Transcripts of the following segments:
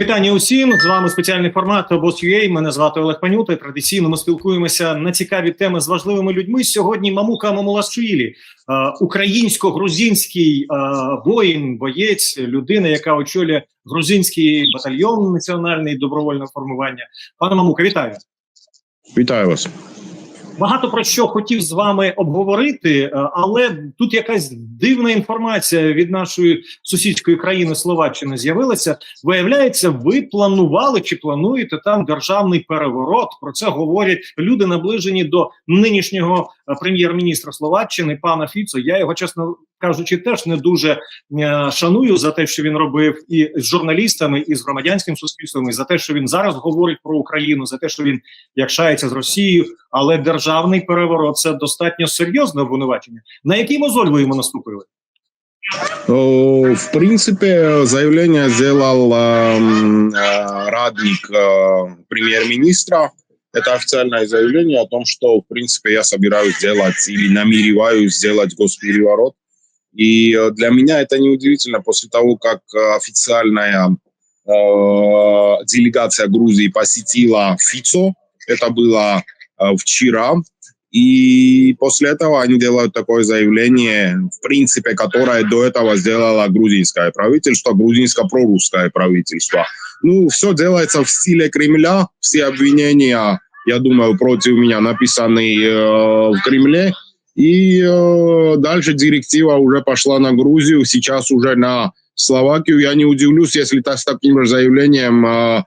Вітання усім з вами спеціальний формат Boss.ua. Мене звати Олег Панюта. Традиційно ми спілкуємося на цікаві теми з важливими людьми. Сьогодні Мамука Мамулашвілі, е, українсько-грузинський е, воїн, боєць, людина, яка очолює грузинський батальйон національний добровольного формування. Пане Мамука, вітаю. Вітаю вас. Багато про що хотів з вами обговорити, е, але тут якась дивна інформація від нашої сусідської країни Словаччини з'явилася. Виявляється, ви планували чи плануєте там державний переворот. Про це говорять люди, наближені до нинішнього е, прем'єр-міністра Словаччини, пана Фіцо. Я його чесно кажучи, теж не дуже е, шаную за те, що він робив і з журналістами, і з громадянським суспільством, і за те, що він зараз говорить про Україну, за те, що він якшається з Росією, але державний переворот це достатньо серйозне обвинувачення. На який мозоль ви йому наступили? В принципе, заявление сделал радник премьер-министра. Это официальное заявление о том, что, в принципе, я собираюсь сделать или намереваюсь сделать госпереворот. И для меня это неудивительно после того, как официальная делегация Грузии посетила ФИЦО. Это было вчера. И после этого они делают такое заявление, в принципе, которое до этого сделало грузинское правительство, грузинско-прорусское правительство. Ну, все делается в стиле Кремля, все обвинения, я думаю, против меня написаны э, в Кремле. И э, дальше директива уже пошла на Грузию, сейчас уже на Словакию. Я не удивлюсь, если так, с таким же заявлением э,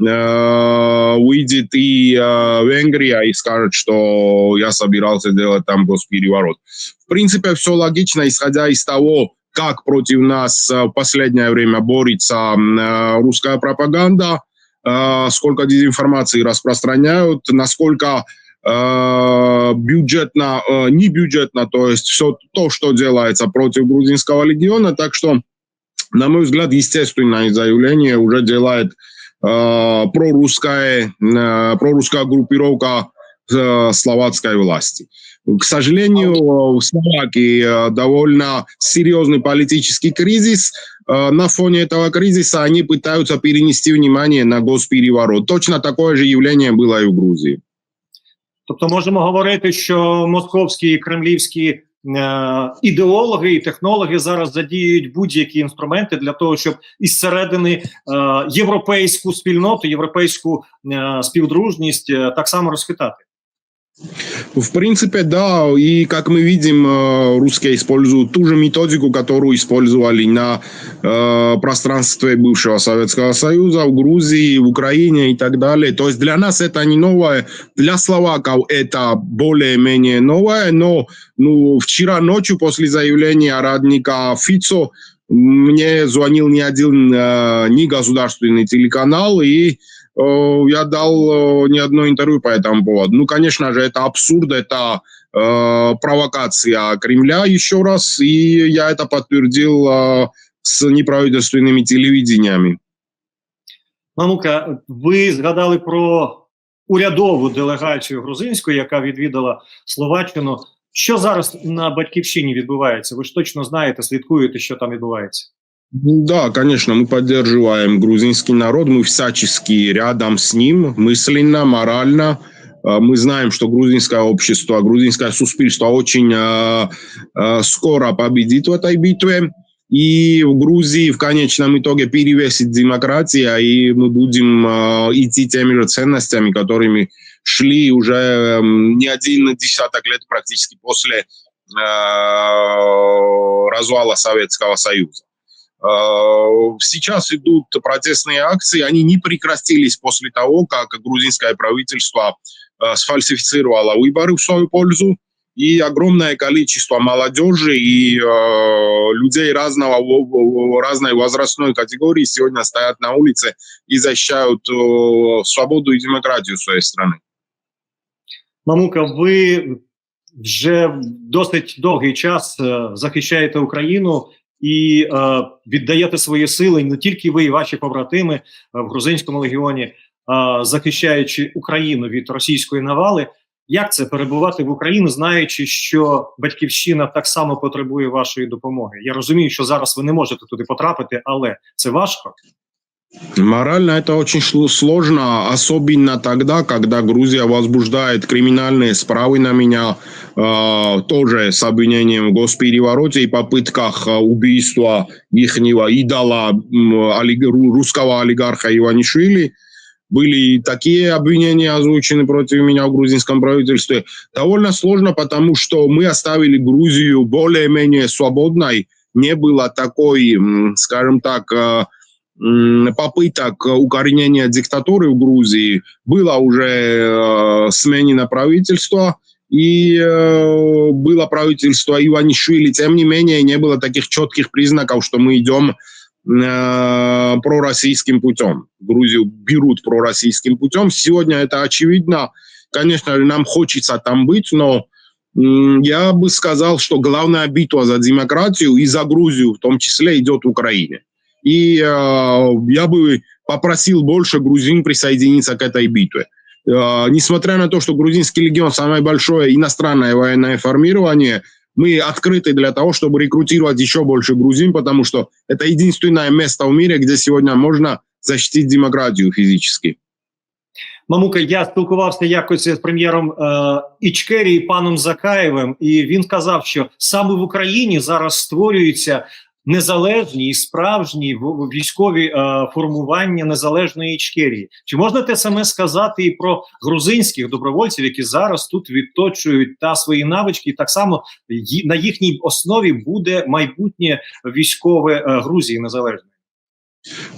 выйдет и э, Венгрия и скажет, что я собирался делать там госпереворот. В принципе, все логично, исходя из того, как против нас э, в последнее время борется э, русская пропаганда, э, сколько дезинформации распространяют, насколько э, бюджетно, э, не бюджетно, то есть все то, что делается против грузинского легиона. Так что, на мой взгляд, естественное заявление уже делает э, прорусская, э, прорусская группировка э, словацкой власти. К сожалению, в Словакии э, довольно серьезный политический кризис. Э, На фоне этого кризиса они пытаются перенести внимание на госпереворот. Точно такое же явление было и в Грузии. Тобто, можемо говорити, що московські і кремлівські е, ідеологи і технологи зараз задіють будь-які інструменти для того, щоб із середини е, європейську спільноту, європейську е, співдружність е, так само розхитати. В принципе, да, и как мы видим, э, русские используют ту же методику, которую использовали на э, пространстве бывшего Советского Союза, в Грузии, в Украине и так далее. То есть для нас это не новое, для словаков это более-менее новое, но ну, вчера ночью после заявления радника Фицо мне звонил не один э, не государственный телеканал и я дал э, не одно интервью по этому поводу. Ну, конечно же, это абсурд, это э, провокация Кремля еще раз, и я это подтвердил э, с неправительственными телевидениями. Мамука, ви згадали про урядову делегацію грузинську, яка відвідала Словаччину. Що зараз на батьківщині відбувається? Ви ж точно знаєте, слідкуєте, що там відбувається. Да, конечно, мы поддерживаем грузинский народ, мы всячески рядом с ним, мысленно, морально. Э, Мы знаем, что грузинское общество, грузинское суспільство очень э, э, скоро победит в этой битве. И в Грузии в конечном итоге перевесит демократия, и мы будем идти теми же ценностями, которыми шли уже э, не один десяток лет практически после развала Советского Союза. Э, Сейчас идут протестные акции, они не прекратились после того, как грузинское правительство э, сфальсифицировало выборы в свою пользу, и огромное количество молодежи и э, людей разного, разной возрастной категории сегодня стоят на улице и защищают э, свободу и демократию своей страны. Мамука, ви вже досить довгий час е, захищаєте Україну і е, віддаєте свої сили не тільки ви і ваші побратими е, в грузинському легіоні, е, захищаючи Україну від російської навали. Як це перебувати в Україні, знаючи, що батьківщина так само потребує вашої допомоги? Я розумію, що зараз ви не можете туди потрапити, але це важко. Морально это очень сложно, особенно тогда, когда Грузия возбуждает криминальные справы на меня, э, тоже с обвинением в госперевороте и попытках э, убийства их идола олиг, русского олигарха Иванишвили. Были такие обвинения озвучены против меня в грузинском правительстве. Довольно сложно, потому что мы оставили Грузию более-менее свободной. Не было такой, скажем так, э, попыток укоренения диктатуры в Грузии, было уже э, сменено правительство, и э, было правительство Иванишвили. Тем не менее, не было таких четких признаков, что мы идем э, пророссийским путем. Грузию берут пророссийским путем. Сегодня это очевидно. Конечно, нам хочется там быть, но я бы сказал, что главная битва за демократию и за Грузию в том числе идет в Украине. И э, я бы попросил больше грузин присоединиться к этой битве. Э, несмотря на то, что грузинский легион самое большое иностранное военное формирование, мы открыты для того, чтобы рекрутировать еще больше грузин, потому что это единственное место в мире, где сегодня можно защитить демократию физически. Мамука, я спілкувався якось з прем'єром е, Ічкерії паном Закаєвим, і він сказав, що саме в Україні зараз створюються незалежні і справжні військові е, формування незалежної Ічкерії. Чи можна те саме сказати і про грузинських добровольців, які зараз тут відточують та свої навички, і так само на їхній основі буде майбутнє військове е, Грузії незалежної?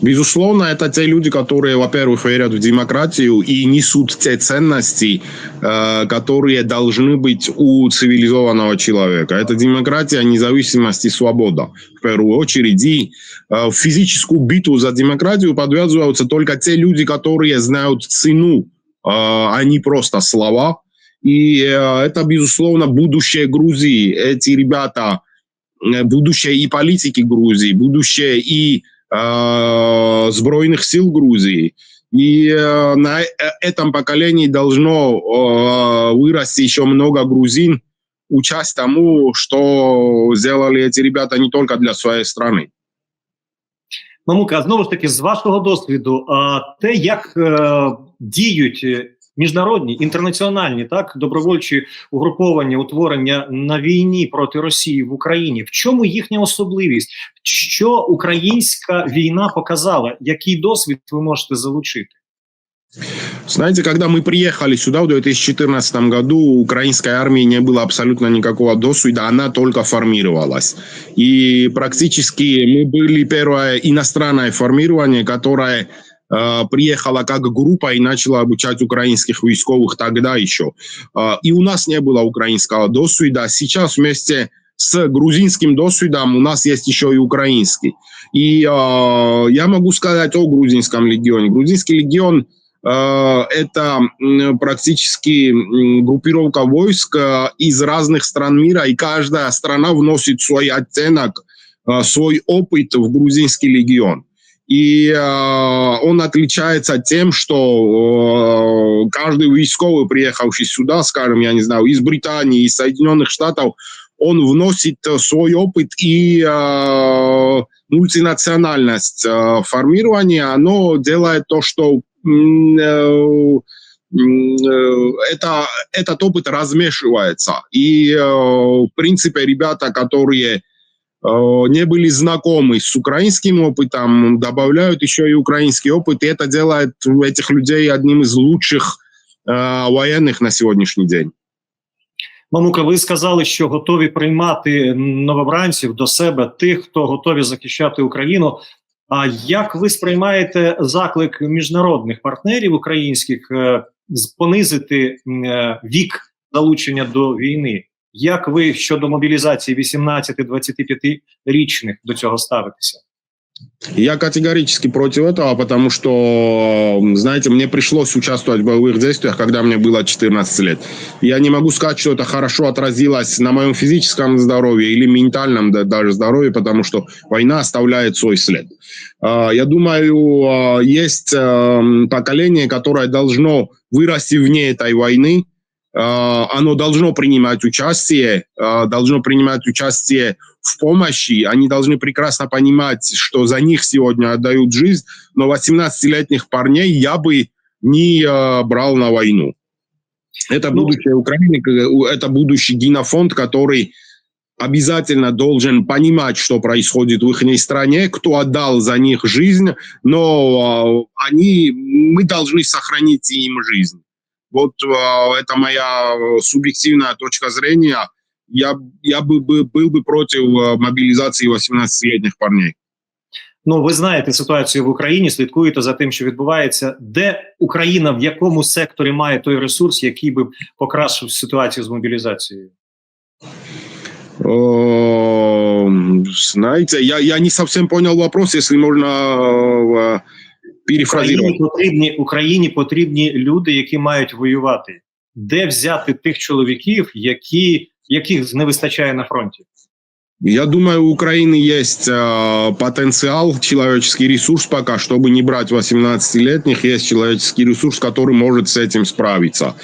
Безусловно, это те люди, которые, во-первых, верят в демократию и несут те ценности, э, которые должны быть у цивилизованного человека. Это демократия, независимость и свобода, в первую очередь. И э, в физическую битву за демократию подвязываются только те люди, которые знают цену, а не просто слова. И э, это, безусловно, будущее Грузии. Эти ребята, будущее и политики Грузии, будущее и Збройных сил Грузии. И на этом поколении должно вырасти еще много грузин, участь тому, що сделали ці ребята не тільки для своєї страны. Мамука, знову ж таки, з вашого досвіду, те, як е, діють міжнародні інтернаціональні так добровольчі угруповання утворення на війні проти Росії в Україні. В чому їхня особливість? Що українська війна показала? Який досвід ви можете залучити? Знаете, когда мы приехали сюда в 2014 году, у украинской армии не было абсолютно никакого досвида, она только формировалась. И практически мы были первое иностранное формирование, которое Э, приехала как группа и начала обучать украинских військовых тогда еще. Э, и у нас не было украинского досвида. Сейчас вместе с грузинским досвидом у нас есть еще и украинский. И э, я могу сказать о грузинском легионе. Грузинский легион это практически группировка войск из разных стран мира, и каждая страна вносит свой оттенок, свой опыт в грузинский легион. И э, он отличается тем, что э, каждый військовый, приехавший сюда, скажем, я не знаю, из Британии, из Соединенных Штатов, он вносит свой опыт и э, мультинациональность э, формирования, оно делает то, что э, это, этот опыт размешивается. И, в принципе, ребята, которые Э, не были знакомы с украинским опытом, добавляют еще и украинский опыт, и это делает этих людей одним из лучших э, военных на сьогоднішній день. Мамука, ви сказали, що готові приймати новобранців до себе тих, хто готові захищати Україну. А як ви сприймаєте заклик міжнародних партнерів українських е, понизити е, вік залучення до війни? Як ви щодо мобілізації 18-25-річних до цього ставитеся? Я категорически против этого, потому что, знаете, мне пришлось участвовать в боевых действиях, когда мне было 14 лет. Я не могу сказать, что это хорошо отразилось на моем физическом здоровье или ментальном даже здоровье, потому что война оставляет свой след. Я думаю, есть поколение, которое должно вырасти вне этой войны, оно должно принимать участие, должно принимать участие в помощи. Они должны прекрасно понимать, что за них сегодня отдают жизнь, но 18-летних парней я бы не брал на войну. Это Ну, будущее Украины, это будущий генофонд, который обязательно должен понимать, что происходит в их стране, кто отдал за них жизнь, но они, мы должны сохранить им жизнь. Вот э, это моя субъективная точка зрения. Я, я бы, бы, был бы против э, мобилизации 18-летних парней. Ну, ви знаєте ситуацію в Україні, слідкуєте за тим, що відбувається, де Україна в якому секторі має той ресурс, який би покращив ситуацію з мобілізацією? Э, Знаете, я, я не совсем понял вопрос, если можно э, перефразировать. Україні потрібні Україні потрібні люди, які мають воювати. Де взяти тих чоловіків, які яких не вистачає на фронті? Я думаю, у Украины есть э, потенциал, человеческий ресурс пока, чтобы не брать 18-летних, есть человеческий ресурс, который может с этим справиться.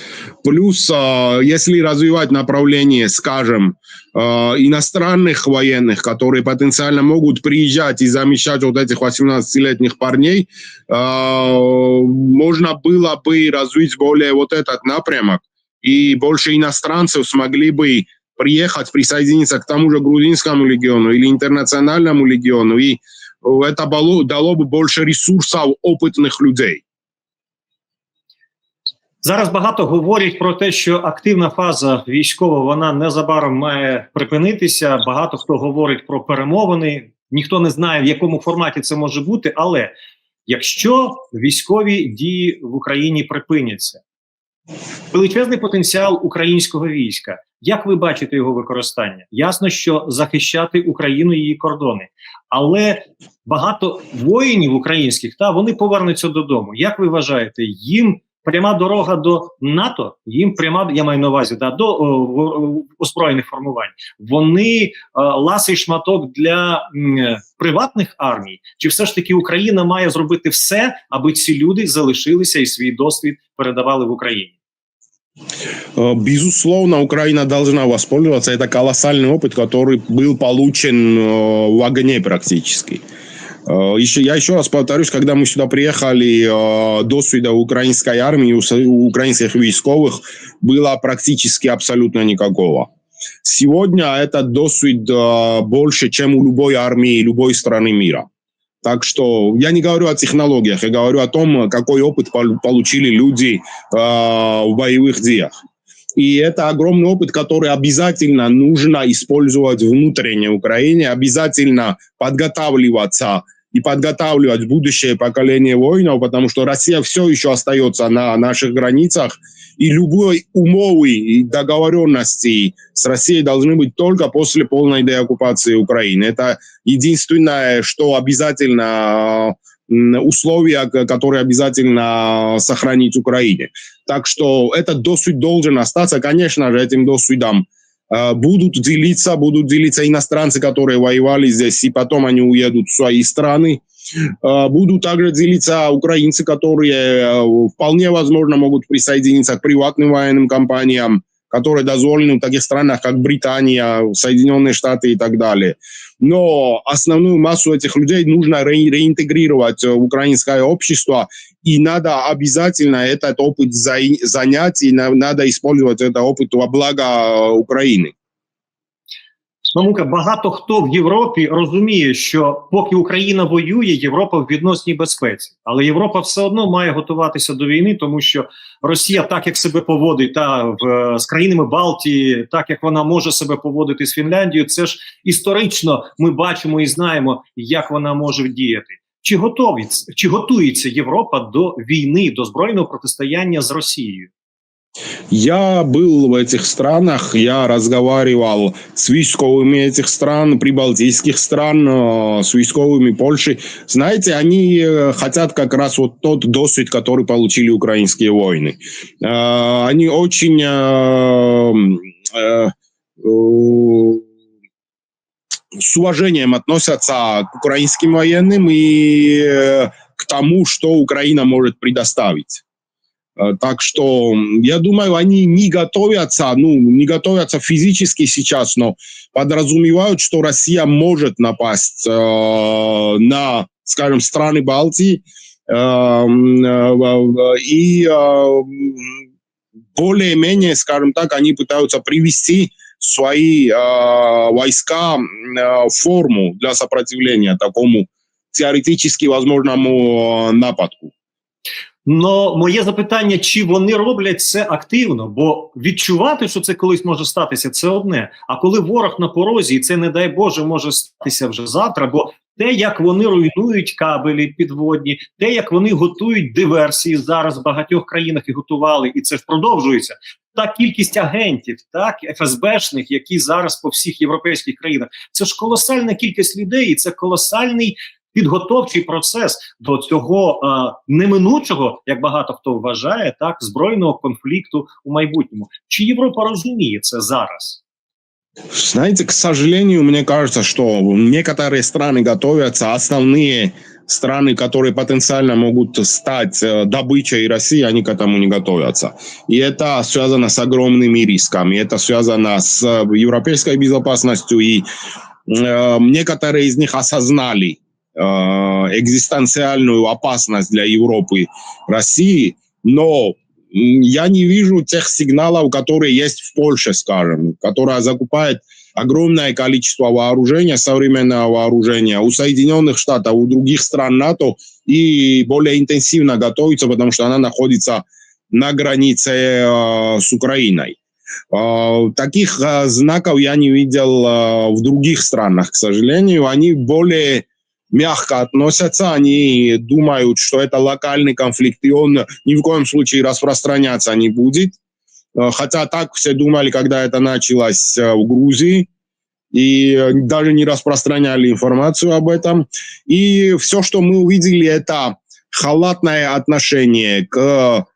Плюс, э, если развивать направление, скажем, э, иностранных военных, которые потенциально могут приезжать и замещать вот этих 18-летних парней, э, можно было бы развить более вот этот напрямок, и больше иностранцев смогли бы приехать, присоединиться к тому же грузинскому легиону или интернациональному легиону, и это дало, дало бы больше ресурсов опытных людей. Зараз багато говорять про те, що активна фаза військова вона незабаром має припинитися. Багато хто говорить про перемовини. Ніхто не знає, в якому форматі це може бути. Але якщо військові дії в Україні припиняться, величезний потенціал українського війська. Як ви бачите його використання? Ясно, що захищати Україну і її кордони, але багато воїнів українських та вони повернуться додому. Як ви вважаєте, їм пряма дорога до НАТО? Їм пряма я маю на увазі да, до о, озброєних формувань. Вони е, ласий шматок для м, приватних армій? Чи все ж таки Україна має зробити все, аби ці люди залишилися і свій досвід передавали в Україні? Э, Безусловно, Украина должна воспользоваться. Это колоссальный опыт, который был получен э, в огне практически. Э, Еще, я еще раз повторюсь, когда мы сюда приехали, досвида украинской армии, у украинских войсковых было практически абсолютно никакого. Сегодня этот досвид больше, чем у любой армии любой страны мира. Так что я не говорю о технологиях, я говорю о том, какой опыт пол- получили люди э, в боевых делах. И это огромный опыт, который обязательно нужно использовать внутренней Украине, обязательно подготавливаться и подготавливать будущее поколение воинов, потому что Россия все еще остается на наших границах, и любой умовы и договоренности с Россией должны быть только после полной деоккупации Украины. Это единственное, что обязательно условия, которые обязательно сохранить Украине. Так что этот досвид должен остаться. Конечно же, этим досвидом э, будут делиться, будут делиться иностранцы, которые воевали здесь, и потом они уедут в свои страны. Э, Будут также делиться украинцы, которые э, вполне возможно могут присоединиться к приватным военным компаниям, которые дозволены в таких странах, как Британия, Соединенные Штаты и так далее. Но основную массу этих людей нужно ре- реинтегрировать э, в украинское общество, и надо обязательно этот опыт за- занять, и на- надо использовать этот опыт во благо э, Украины. Мамука, багато хто в Європі розуміє, що поки Україна воює, Європа в відносній безпеці, але Європа все одно має готуватися до війни, тому що Росія, так як себе поводить, та в з країнами Балтії, так як вона може себе поводити з Фінляндією, це ж історично ми бачимо і знаємо, як вона може діяти. Чи готові чи готується Європа до війни, до збройного протистояння з Росією? Я был в этих странах, я разговаривал с військовыми этих стран, прибалтийских стран, э, с військовыми Польши. Знаете, они э, хотят как раз вот тот досвид, который получили украинские войны. Э, Они очень с уважением относятся к украинским военным и к тому, что Украина может предоставить. Э, Так что я думаю, они не готовятся, ну, не готовятся физически сейчас, но подразумевают, что Россия может напасть э, на, скажем, страны Балтии э, м, э, и э, более-менее, скажем так, они пытаются привести свои войска в форму для сопротивления такому теоретически возможному нападку. Но моє запитання, чи вони роблять це активно? Бо відчувати, що це колись може статися, це одне. А коли ворог на порозі, і це не дай Боже може статися вже завтра, бо те, як вони руйнують кабелі підводні, те, як вони готують диверсії зараз в багатьох країнах і готували, і це ж продовжується. Та кількість агентів, так ФСБшних, які зараз по всіх європейських країнах, це ж колосальна кількість людей, і це колосальний підготовчий процес до цього е, неминучого, як багато хто вважає, так збройного конфлікту у майбутньому. Чи Європа розуміє це зараз? Знаете, к сожалению, мне кажется, что некоторые страны готовятся, основные страны, которые потенциально могут стать э, добычей России, они к этому не готовятся. И это связано с огромными рисками, это связано с э, европейской безопасностью, и э, некоторые из них осознали э, экзистенциальную опасность для Европы, России, но я не вижу тех сигналов, которые есть в Польше, скажем, которая закупает огромное количество вооружения, современного вооружения у Соединенных Штатов, у других стран НАТО и более интенсивно готовится, потому что она находится на границе э, с Украиной. Э, таких э, знаков я не видел э, в других странах, к сожалению. Они более мягко относятся, они думают, что это локальный конфликт, и он ни в коем случае распространяться не будет. Э, Хотя так все думали, когда это началось э, в Грузии, и даже не распространяли информацию об этом. И все, что мы увидели, это халатное отношение к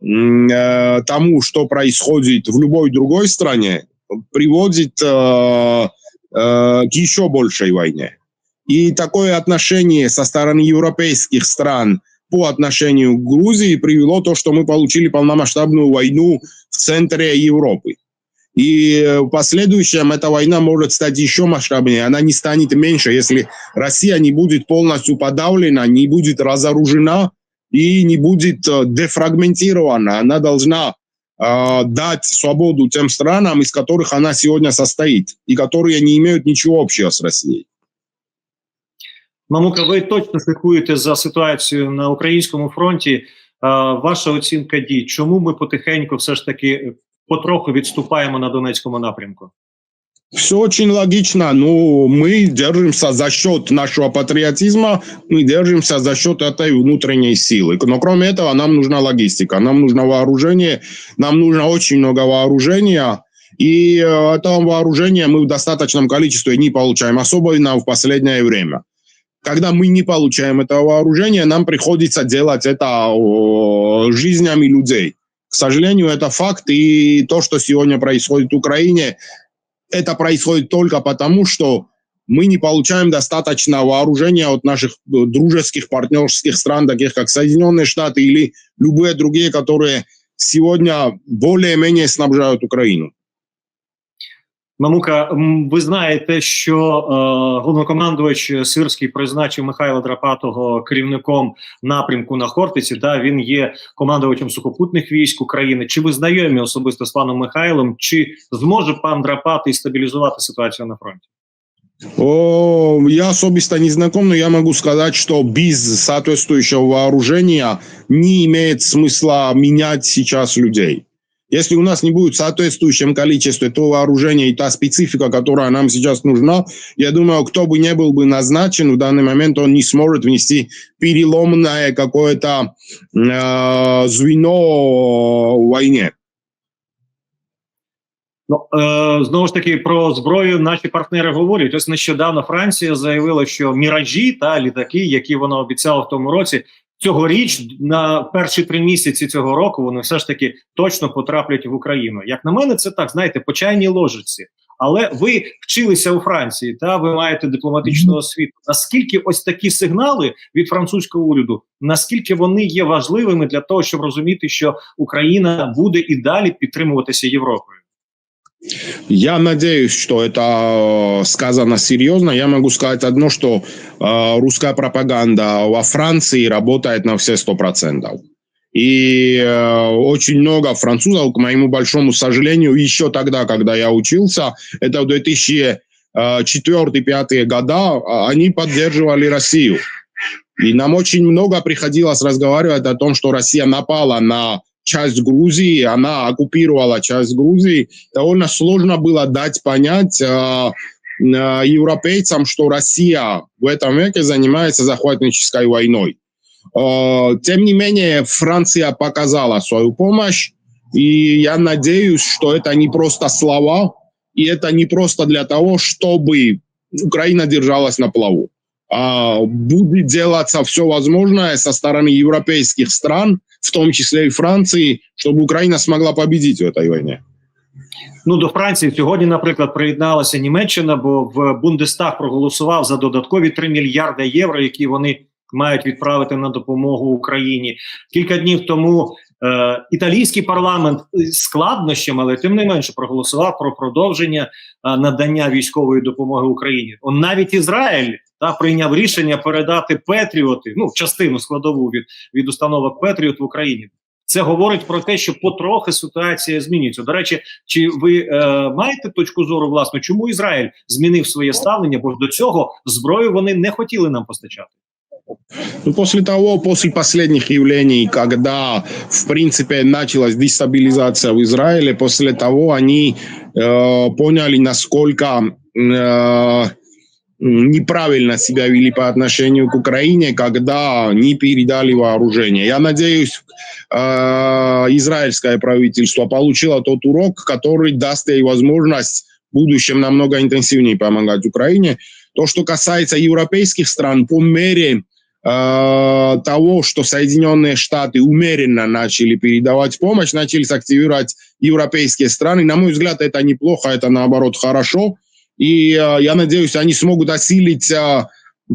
э, тому, что происходит в любой другой стране, приводит к еще большей войне. И такое отношение со стороны европейских стран по отношению к Грузии привело то, что мы получили полномасштабную войну в центре Европы. И э, в последующем эта война может стать еще масштабнее. Она не станет меньше, если Россия не будет полностью подавлена, не будет разоружена и не будет э, дефрагментирована. Она должна э, дать свободу тем странам, из которых она сегодня состоит, и которые не имеют ничего общего с Россией. Мамука, ви точно слідкуєте за ситуацією на українському фронті. Е, ваша оцінка дій, чому ми потихеньку все ж таки е, потроху відступаємо на Донецькому напрямку? Все очень логично. Ну, мы держимся за счет нашего патриотизма, мы держимся за счет этой внутренней силы. Но кроме этого, нам нужна логистика, нам нужно вооружение, нам нужно очень много вооружения. И э, этого вооружения мы в достаточном количестве не получаем, особенно в последнее время. Когда мы не получаем этого вооружения, нам приходится делать это жизнями людей. К сожалению, это факт. И то, что сегодня происходит в Украине, это происходит только потому, что мы не получаем достаточно вооружения от наших э, дружеских партнерских стран, таких как Соединенные Штаты или любые другие, которые сегодня более-менее снабжают Украину. Мамука, ви знаєте, що е, головнокомандувач Сирський призначив Михайла Драпатого керівником напрямку на Хортиці. Да, він є командувачем сухопутних військ України. Чи ви знайомі особисто з паном Михайлом? Чи зможе пан Драпатий стабілізувати ситуацію на фронті? О, я особисто не знаком, но я могу сказать, что без соответствующего вооружения не имеет смысла менять сейчас людей. Если у нас не будет в соответствующем количестве то вооружение и та специфика, которая нам сейчас нужна, я думаю, кто бы не был бы назначен в данный момент, он не сможет внести переломное какое-то э, звено в войне. Ну е, знову ж таки про зброю наші партнери говорять. Ось нещодавно Франція заявила, що міражі та літаки, які вона обіцяла в тому році, цьогоріч на перші три місяці цього року вони все ж таки точно потраплять в Україну. Як на мене, це так знаєте, по чайній ложиці. Але ви вчилися у Франції, та ви маєте дипломатичну освіту. Наскільки ось такі сигнали від французького уряду, наскільки вони є важливими для того, щоб розуміти, що Україна буде і далі підтримуватися Європою? Я надеюсь, что это сказано серьезно. Я могу сказать одно, что э, русская пропаганда во Франции работает на все сто процентов. И э, очень много французов, к моему большому сожалению, еще тогда, когда я учился, это в 2004-2005 года, они поддерживали Россию. И нам очень много приходилось разговаривать о том, что Россия напала на часть Грузии, она оккупировала часть Грузии. Довольно сложно было дать понять э, э, европейцам, что Россия в этом веке занимается захватнической войной. Э, тем не менее, Франция показала свою помощь, и я надеюсь, что это не просто слова, и это не просто для того, чтобы Украина держалась на плаву. А будет делаться все возможное со стороны европейских стран, в том числе и Франции, чтобы Украина смогла победить в этой войне. Ну до Франції сьогодні, наприклад, приєдналася Німеччина, бо в Бундестаг проголосував за додаткові 3 мільярди євро, які вони мають відправити на допомогу Україні. Кілька днів тому е, італійський парламент складнощами, але тим не менше проголосував про продовження е, надання військової допомоги Україні. Он навіть Ізраїль та прийняв рішення передати Петріоти, ну частину складову від, від установок Петріот в Україні. Це говорить про те, що потрохи ситуація змінюється. До речі, чи ви е, маєте точку зору власне, чому Ізраїль змінив своє ставлення? Бо до цього зброю вони не хотіли нам постачати. Ну, после того, после последних явлений, когда, в принципе, началась дестабилизация в Израиле, после того они э, поняли, насколько э, неправильно себя вели по отношению к Украине, когда не передали вооружение. Я надеюсь, э, израильское правительство получило тот урок, который даст ей возможность в будущем намного интенсивнее помогать Украине. То, что касается европейских стран, по мере э, того, что Соединенные Штаты умеренно начали передавать помощь, начали активировать европейские страны, на мой взгляд, это неплохо, это наоборот хорошо. И э, я надеюсь, они смогут осилить э,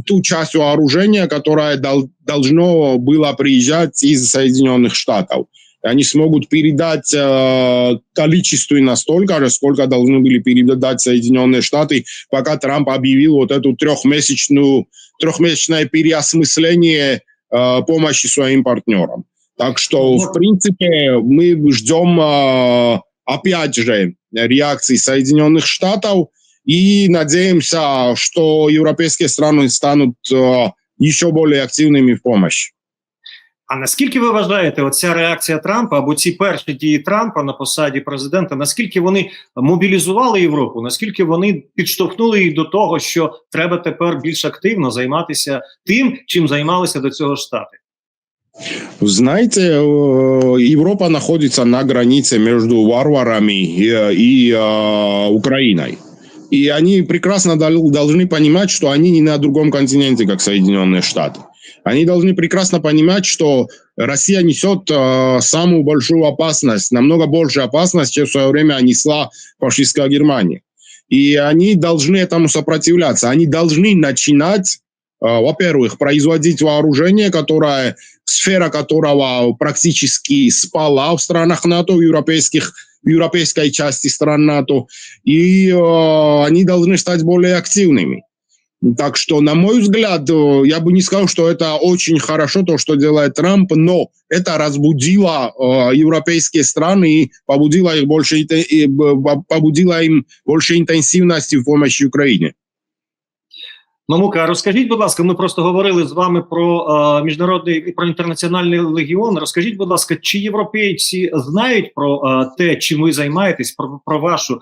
ту часть вооружения, которая дол- должно было приезжать из Соединенных Штатов. Они смогут передать э, количественно столько же, сколько должны были передать Соединенные Штаты, пока Трамп объявил вот эту трехмесячную, трехмесячное переосмысление э, помощи своим партнерам. Так что, в принципе, мы ждем, э, опять же, реакции Соединенных Штатов, и надеемся, что европейские страны станут э, еще более активными в помощи. А наскільки ви вважаєте, оця реакція Трампа або ці перші дії Трампа на посаді президента, наскільки вони мобілізували Європу? Наскільки вони підштовхнули їх до того, що треба тепер більш активно займатися тим, чим займалися до цього штати? Знаете, Европа находится на границе между варварами и, и э, Украиной. И они прекрасно должны понимать, что они не на другом континенте, как Соединенные Штаты. Они должны прекрасно понимать, что Россия несет э, самую большую опасность, намного больше опасность, чем в свое время несла фашистская Германия. И они должны этому сопротивляться. Они должны начинать, э, во-первых, производить вооружение, которое, сфера которого практически спала в странах НАТО, в европейских европейской части стран НАТО, и э, они должны стать более активными. Так что, на мой взгляд, я бы не сказал, что это очень хорошо, то, что делает Трамп, но это разбудило э, европейские страны и побудило, их больше, и, побудило им больше интенсивности в помощи Украине. Мамука, розкажіть, будь ласка, ми просто говорили з вами про е, міжнародний про інтернаціональний легіон. Розкажіть, будь ласка, чи європейці знають про е, те, чим ви займаєтесь, про про вашу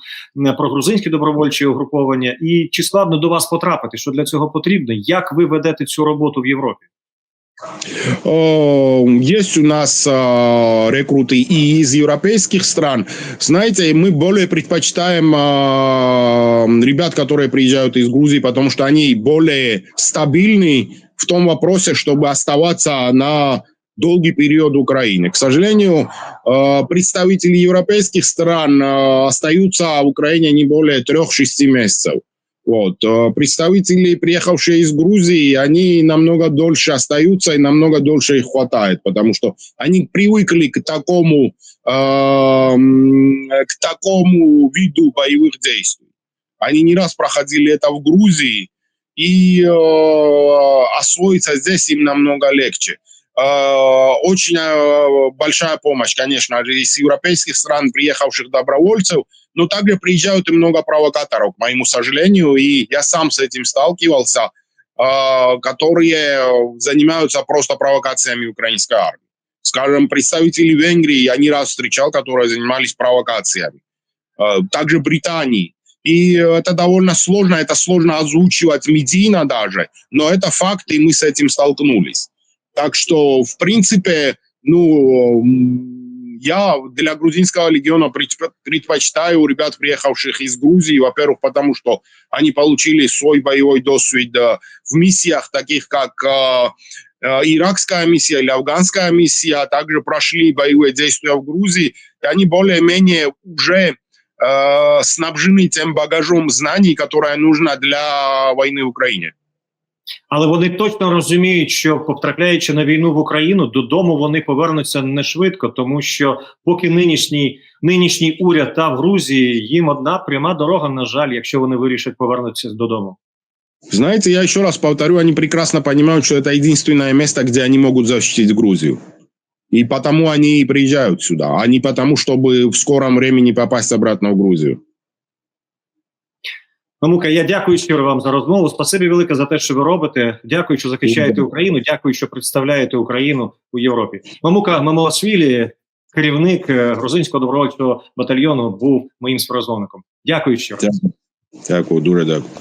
про грузинське добровольче угруповання, і чи складно до вас потрапити? Що для цього потрібно? Як ви ведете цю роботу в Європі? Есть у нас рекруты и из европейских стран. Знаете, мы более предпочитаем ребят, которые приезжают из Грузии, потому что они более стабильны в том вопросе, чтобы оставаться на долгий период Украины. К сожалению, э, представители европейских стран остаются в Украине не более 3-6 месяцев. Вот. э, Представители, приехавшие из Грузии, они намного дольше остаются и намного дольше их хватает, потому что они привыкли к такому, э, к такому виду боевых действий. Они не раз проходили это в Грузии, и э, освоиться здесь им намного легче. Э, очень э, большая помощь, конечно, из европейских стран приехавших добровольцев, но также приезжают и много провокаторов, к моему сожалению, и я сам с этим сталкивался, э, которые занимаются просто провокациями украинской армии. Скажем, представители Венгрии я не раз встречал, которые занимались провокациями. Также Британии. И это довольно сложно, это сложно озвучивать медийно даже, но это факт, и мы с этим столкнулись. Так что, в принципе, ну, я для грузинского легиона предпо- предпочитаю ребят, приехавших из Грузии, во-первых, потому что они получили свой боевой досвид э, в миссиях, таких как э, э, иракская миссия или афганская миссия, а также прошли боевые действия в Грузии, и они более-менее уже снабжены тем багажом знаний, которое нужно для войны в Україні. Але вони точно розуміють, що потрапляючи на війну в Україну, додому вони повернуться не швидко, тому що поки нинішній нинішній уряд та в Грузії їм одна пряма дорога, на жаль, якщо вони вирішать повернутися додому. Знаете, я еще раз повторю, они прекрасно понимают, что это единственное место, где они могут защитить Грузию. И потому они и приезжают сюда, а не потому, чтобы в скором времени попасть обратно в Грузию. Мамука, я дякую щиро вам за розмову. Спасибі велике за те, що ви робите. Дякую, що захищаєте Україну. Дякую, що представляєте Україну у Європі. Мамука Мамоашвілі, керівник е, грузинського добровольчого батальйону, був моїм співрозмовником. Дякую щиро. Дякую, дуже дякую.